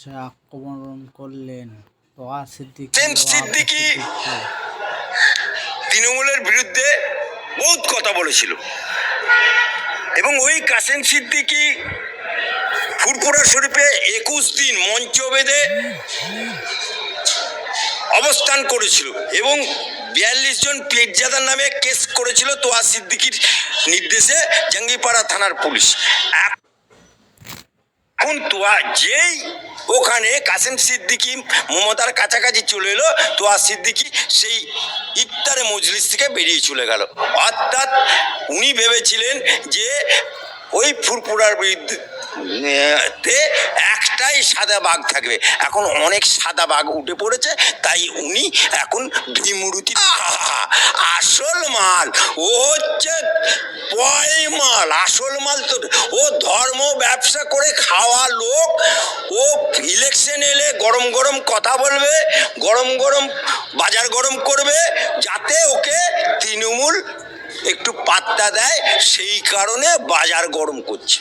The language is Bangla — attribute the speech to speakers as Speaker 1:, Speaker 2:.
Speaker 1: সে আক্রমণ করলেন। তোয়া সিদ্দিকী।
Speaker 2: তৃণমূলের বিরুদ্ধে বহুত কথা বলেছিল। এবং ওই কাসেম সিদ্দিকি ফুরফুরা শরীফে একুশ দিন মঞ্চ বেঁধে অবস্থান করেছিল এবং বিয়াল্লিশ জন পেটজাদার নামে কেস করেছিল তোয়া সিদ্দিকির নির্দেশে জাঙ্গিপাড়া থানার পুলিশ। এখন তোয়া যেই ওখানে কাসেম সিদ্দিকি মমতার কাছাকাছি চলে এলো তোয়া সিদ্দিকি সেই ইফতারে মজলিস থেকে বেরিয়ে চলে গেল। অর্থাৎ উনি ভেবেছিলেন যে ওই ফুরফুরার বিরুদ্ধে তে একটাই সাদা বাঘ থাকবে। এখন অনেক সাদা বাঘ উঠে পড়েছে, তাই উনি এখন ভীমরুতি! আসল মাল, ও হচ্ছে পয় মাল আসল মাল তো, ও ধর্ম ব্যবসা করে খাওয়া লোক ইলেকশন এলে গরম গরম কথা বলবে, গরম গরম বাজার গরম করবে, যাতে ওকে তৃণমূল একটু পাত্তা দেয়, সেই কারণে বাজার গরম করছে।